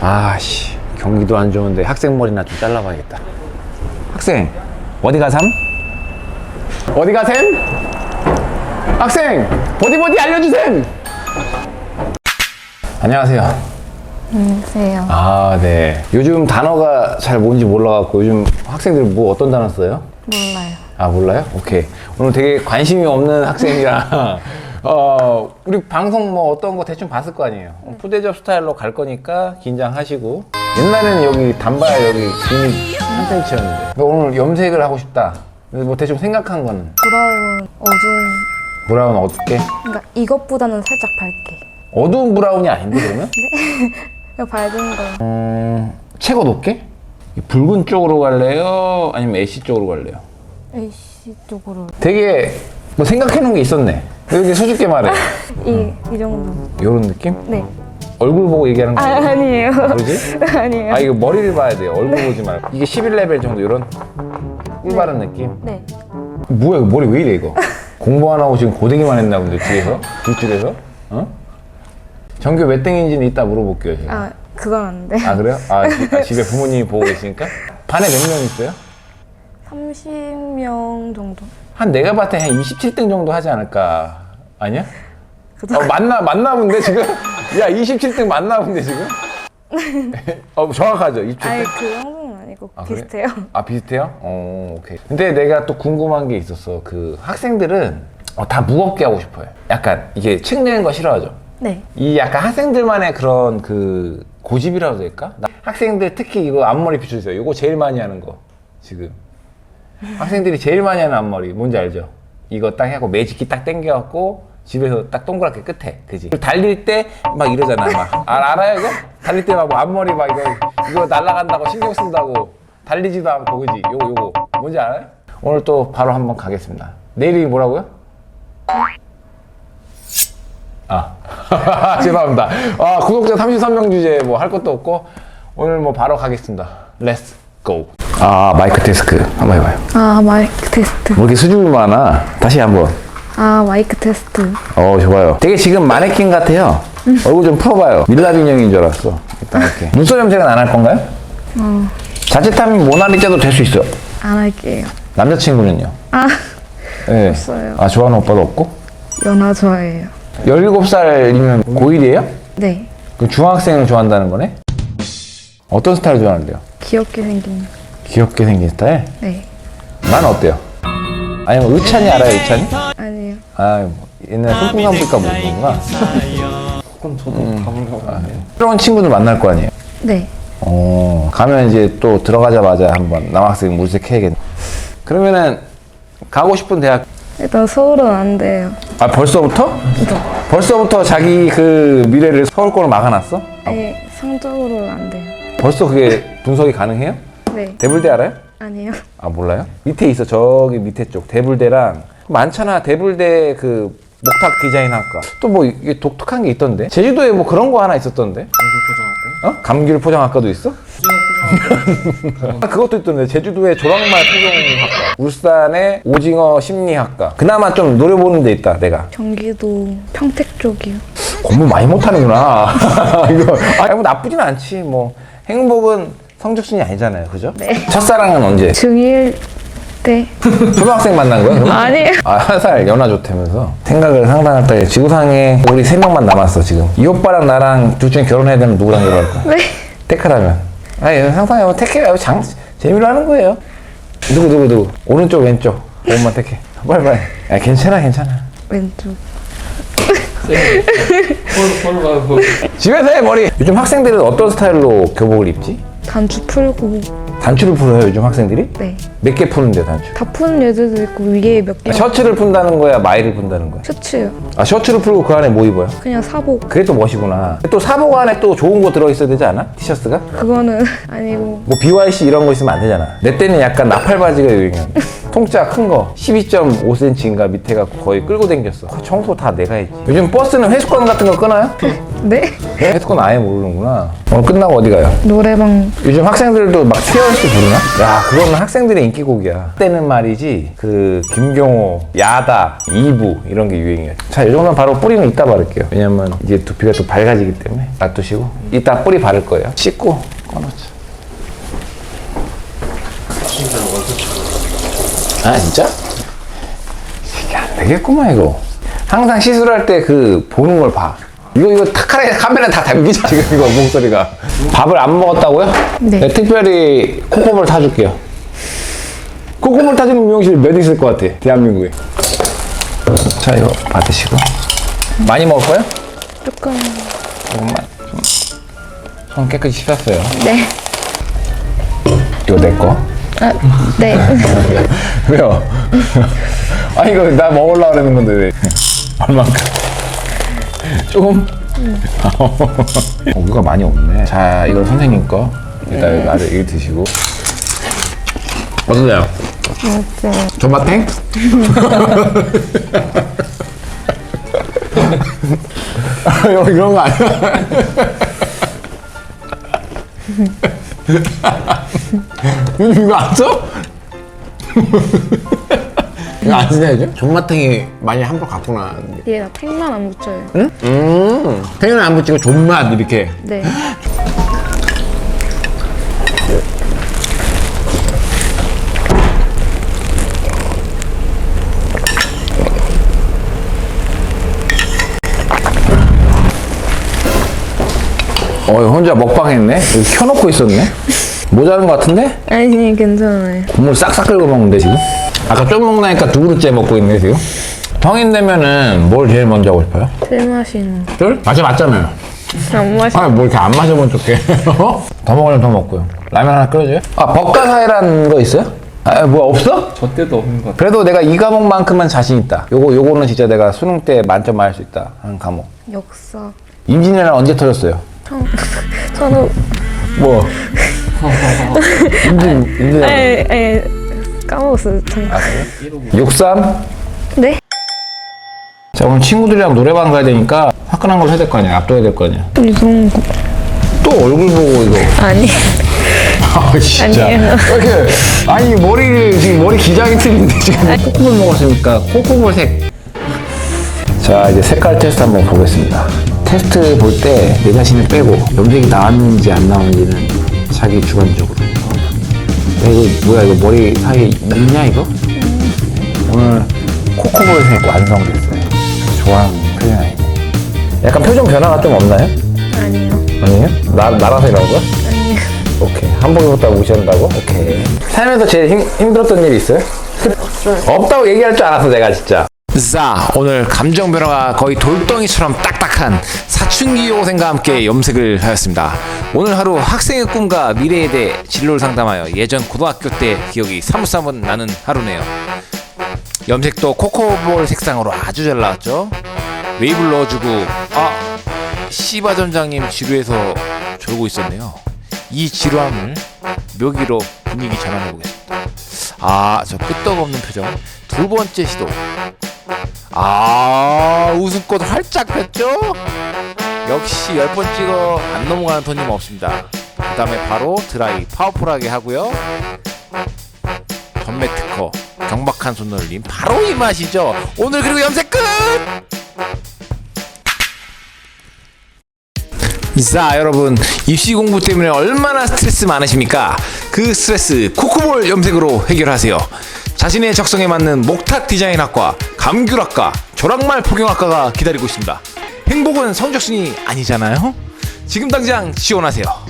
아씨 경기도 안 좋은데 학생 머리나 좀 잘라봐야겠다 학생 어디 가삼? 어디 가셈? 학생 보디 보디 알려주셈 안녕하세요 안녕하세요. 아, 네. 요즘 단어가 잘 뭔지 몰라갖고 요즘 학생들 뭐 어떤 단어 써요? 몰라요. 아, 몰라요? 오케이. 오늘 되게 관심이 없는 학생이라, 어, 우리 방송 뭐 어떤 거 대충 봤을 거 아니에요? 어, 푸대접 스타일로 갈 거니까 긴장하시고. 옛날에는 여기 단발 여기 근이 한 cm였는데. 오늘 염색을 하고 싶다. 근데 뭐 대충 생각한 거는 브라운 어두운 브라운 어둡게? 그러니까 이것보다는 살짝 밝게. 어두운 브라운이 아닌데 그러면? 그냥 밝은 거. 음, 최고 높게? 이 붉은 쪽으로 갈래요? 아니면 애쉬 쪽으로 갈래요? AC 쪽으로 되게 뭐 생각해 놓은 게 있었네. 여기 수줍게 말해. 이, 이 정도. 요런 느낌? 네. 얼굴 보고 얘기하는 거 아, 아니야? 아니에요. 그러지? 아니에요. 아 이거 머리를 봐야 돼요. 얼굴 보지 말고. 이게 11레벨 정도 이런 꿀 바른 느낌? 네. 뭐야 이거 머리 왜 이래 이거? 공부 안 하고 지금 고데기만 했나 본데 뒤에서? 뒷줄에서? 어? 전교 몇 등인지는 이따 물어볼게요 제가. 아, 그건 안 돼. 아 그래요? 아, 지- 아, 집에 부모님이 보고 계시니까? 반에 몇 명 있어요? 30명 정도. 한 내가 봤을 때 한 27등 정도 하지 않을까 아니야? 어, 맞나 맞나 본데 지금? 야 27등 맞나 본데 지금? 어 정확하죠 27등? 아니, 그 정도는 아니고 아, 그래? 비슷해요. 아 비슷해요? 어 오케이. 근데 내가 또 궁금한 게 있었어. 그 학생들은 어, 다 무겁게 하고 싶어요. 약간 이게 책 내는 거 싫어하죠. 네. 이 약간 학생들만의 그런 그 고집이라고 해야 될까? 나- 학생들 특히 이거 앞머리 비춰주세요. 이거 제일 많이 하는 거 지금. 학생들이 제일 많이 하는 앞머리 뭔지 알죠? 이거 딱 하고 매직기 딱 당겨갖고 집에서 딱 동그랗게 끝에 그지? 달릴 때 막 이러잖아 막 아, 알아요 이거? 달릴 때 막 앞머리 막 이거 이거 날아간다고 신경 쓴다고 달리지도 않고 그지? 요거 요거 뭔지 알아요? 오늘 또 바로 한번 가겠습니다 내 이름이 뭐라고요? 아 죄송합니다 아 구독자 33명 주제 뭐할 것도 없고 오늘 뭐 바로 가겠습니다 렛츠 고 아 마이크 테스크 한번 해봐요 아, 마이크 테스트. 뭐 이렇게 수줍이 많아 다시 한번 아, 마이크 테스트. 어 좋아요 되게 지금 마네킹 같아요 얼굴 좀 풀어봐요 밀랍 인형인 줄 알았어 일단 이렇게 눈썹 염색은 안 할 건가요? 자칫하면 모나리자도 될 수 있어 안 할게요. 남자친구는요? 아, 네. 없어요. 아 좋아하는 오빠도 없고? 연하 좋아해요. 17살이면 고1이에요? 네. 그럼 중학생을 좋아한다는 거네? 어떤 스타일 좋아하는데요? 귀엽게 생긴. 귀엽게 생긴 스타일? 네. 난 어때요? 아니면 의찬이 알아요 의찬이? 아니에요. 아 뭐, 옛날에 손풍감부니까 모르는구나 그건 저도 가보려고 하는데 새로운 친구들 만날 거 아니에요? 네. 어, 가면 이제 또 들어가자마자 한번 남학생 물색해야겠네. 그러면은 가고 싶은 대학 일단 서울은 안 돼요. 아 벌써부터? 벌써부터 자기 그 미래를 서울권으로 막아놨어? 아예 성적으로는 안 돼요. 벌써 그게 분석이 가능해요? 네. 대불대 알아요? 아니요. 아 몰라요? 밑에 있어 저기 밑에 쪽 대불대랑 많잖아 대불대 그 목탁 디자인 학과 또 뭐 이게 독특한 게 있던데 제주도에 뭐 그런 거 하나 있었던데 얼굴 포장할까요? 어? 감귤 포장학과도 있어? 오징어 포장할까요? 아, 그것도 있던데 제주도에 조랑말 포경학과 울산에 오징어 심리학과 그나마 좀 노려보는 데 있다 내가 경기도 평택 쪽이요. 공부 많이 못하는구나 이거 아니 뭐 나쁘진 않지 뭐 행복은 성적순이 아니잖아요 그죠? 네. 첫사랑은 언제? 중1 때 초등학생 만난 거야? 그럼? 아니에요. 아, 한 살 연하 좋다면서 생각을 상당할 때 지구상에 우리 세 명만 남았어 지금 이 오빠랑 나랑 둘 중에 결혼해야 되면 누구랑 결혼할 거야? 네. 택하라면 아니 상상해 뭐 택해요 장 재미로 하는 거예요 누구 누구 누구 오른쪽 왼쪽 그것만 택해 빨리 빨리 야 괜찮아 괜찮아 왼쪽. 서울 가요 서울 집에서 해 머리 요즘 학생들은 어떤 스타일로 교복을 입지? 단추 풀고 단추를 풀어요 요즘 학생들이? 네. 몇 개 푸는데 단추? 다 푸는 애들도 있고 위에 몇 개. 셔츠를 푼다는 거야 마이를 푼다는 거야? 셔츠요. 아 셔츠를 풀고 그 안에 뭐 입어요? 그냥 사복. 그게 또 멋이구나 또 사복 안에 또 좋은 거 들어있어야 되지 않아? 티셔츠가? 그거는 아니고 뭐 BYC 이런 거 있으면 안 되잖아 내 때는 약간 나팔 바지가 유행이었는데 통짜 큰 거 12.5cm인가 밑에가 거의 끌고 댕겼어. 청소 다 내가 했지. 요즘 버스는 회수권 같은 거 끊어요? 네? 회수권 아예 모르는구나. 오늘 끝나고 어디 가요? 노래방. 요즘 학생들도 막 티어스 부르나? 야 그거는 학생들의 인기곡이야. 그때는 말이지 그 김경호, 야다, 이부 이런 게 유행이었죠 자이 정도면 바로 뿌리는 이따 바를게요. 왜냐면 이제 두피가 또 밝아지기 때문에. 놔두시고. 이따 뿌리 바를 거예요. 씻고 꺼놓자 아 진짜? 이게 안 되겠구만 이거 항상 시술할 때 그 보는 걸 봐 이거 이거 다 카메라 카메라 다 담기잖아 지금 이거 목소리가 밥을 안 먹었다고요? 네. 특별히 코코볼 타줄게요 코코볼 타주는 미용실 몇 있을 것 같아 대한민국에 자 이거 받으시고 많이 먹을 거예요? 조금 조금만 좀. 손 깨끗이 씻었어요 네. 이거 내거 아, 네. 왜요? 아니 이거 나 먹으려고 그러는 건데 왜 얼만큼? 조금? 어, 이거 많이 없네 자 이건 선생님 거 일단 나를 이거 드시고 어떠세요? 맞아요. 존맛탱? 이거 이런 거 아니야? 요즘 이거 안 써? 이거 안 쓰냐죠? 존맛탱이 많이 함부로 갖구나. 얘가 팩만 안 붙여요. 응? 음, 탱은 안 붙이고 존맛 이렇게. 네. 어, 혼자 먹방했네? 여기 켜놓고 있었네? 모자른 것 같은데? 아니, 괜찮아요. 국물 싹싹 끓여 먹는데 지금? 아까 좀 먹나니까 두 그릇째 먹고 있네 지금? 성인 되면은 뭘 제일 먼저 하고 싶어요? 술 마시는 거. 술? 마시 맞잖아요 안 마시. 아뭐 이렇게 안 마셔본 척해 더 먹으려면 더 먹고요 라면 하나 끓여줘요? 아 법가사이라는 거 있어요? 아 뭐 없어? 저 때도 없는 것 같아요. 그래도 내가 이 과목만큼은 자신 있다 요거 요거는 진짜 내가 수능 때 만점 맞을 수 있다 하는 과목 역사. 임진왜란 언제 터졌어요? 청, 저도, 뭐 임진 임진 에, 에, 까먹었어요. 참. 아 그래요? 63? 네? 자 오늘 친구들이랑 노래방 가야 되니까 화끈한 걸 해야 될 거 아니야 압도해야 될 거 아니야 거. 또 얼굴 보고 이거 아니. 아 진짜 아니에요. 왜 이렇게 아니 머리를 지금 머리 기장이 틀린데 지금 코코볼 먹었으니까 코코볼 색. 자 이제 색깔 테스트 한번 보겠습니다. 테스트 볼 때 내 자신을 빼고 염색이 나왔는지 안 나왔는지는 자기 주관적으로. 야, 이거 뭐야 이거 머리 사이에 있냐 이거? 오늘 코코볼 색 완성됐어요. 좋아하는 표현 아니네. 약간 표정 변화가 좀 없나요? 아니요. 아니에요? 나, 나라서 이런 거야? 아니요. 오케이. 한번 입었다고 무시한다고? 오케이. 살면서 제일 힘, 힘들었던 일 있어요? 없다고 얘기할 줄 알았어, 내가 진짜. 자, 오늘 감정 변화가 거의 돌덩이처럼 딱딱한 사춘기 여고생과 함께 염색을 하였습니다. 오늘 하루 학생의 꿈과 미래에 대해 진로를 상담하여 예전 고등학교 때 기억이 사뭇사뭇 나는 하루네요. 염색도 코코볼 색상으로 아주 잘 나왔죠. 웨이브를 넣어주고 아 씨바 점장님 지루해서 졸고 있었네요. 이 지루함을 묘기로 분위기 전환해 보겠습니다. 아, 저 끄떡없는 표정. 두 번째 시도. 아, 웃음꽃 활짝 폈죠? 역시 열번 찍어 안 넘어가는 손님 없습니다. 그 다음에 바로 드라이 파워풀하게 하고요. 전매 특허 경박한 손놀림 바로 이 맛이죠. 오늘 그리고 염색 끝! 자 여러분 입시 공부 때문에 얼마나 스트레스 많으십니까? 그 스트레스 코코볼 염색으로 해결하세요. 자신의 적성에 맞는 목탁 디자인학과, 감귤학과, 조랑말 포경학과가 기다리고 있습니다. 행복은 성적순이 아니잖아요. 지금 당장 지원하세요.